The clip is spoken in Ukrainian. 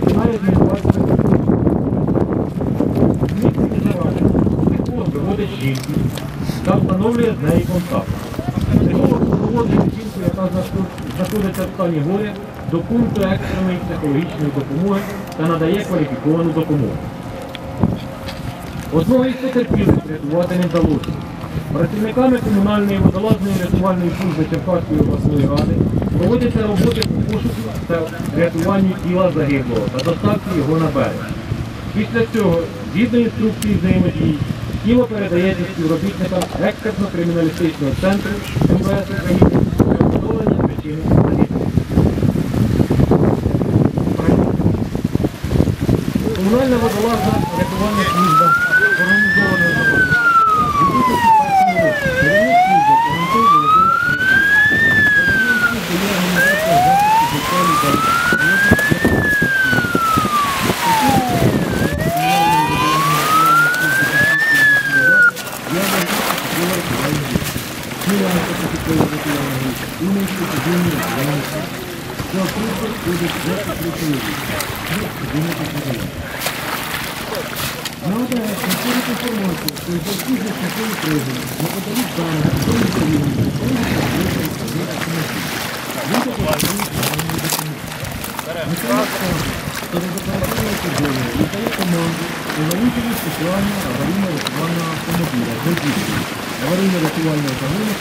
починає. Змінюється зараження. Психолог виводить жінку та встановлює з нею контакт. Психолог проводить жінку, яка знаходиться- в стані горя, до пункту екстреної психологічної допомоги та надає кваліфіковану допомогу. Одного із потерпілих врятувати не вдалося. Працівниками комунальної водолазної рятувальної служби Черкаської обласної ради проводяться роботи по пошуку та рятуванню тіла загиблого та доставці його на берег. Після цього, згідно інструкції взаємодії, тіло передається співробітникам експертно-криміналістичного центру МВС України для встановлення причини загибелі. Комунальна водолазна рятувальна служба Надо находить информацию, что из достижных такой призы, но подают данные, что не приемлемо, что не Люди подают данные документы. Начальник станции, который оперативной отделения, выдает команду увеличили специального аварийно-рятувального автомобиля, водителя, аварийно-рятувального загону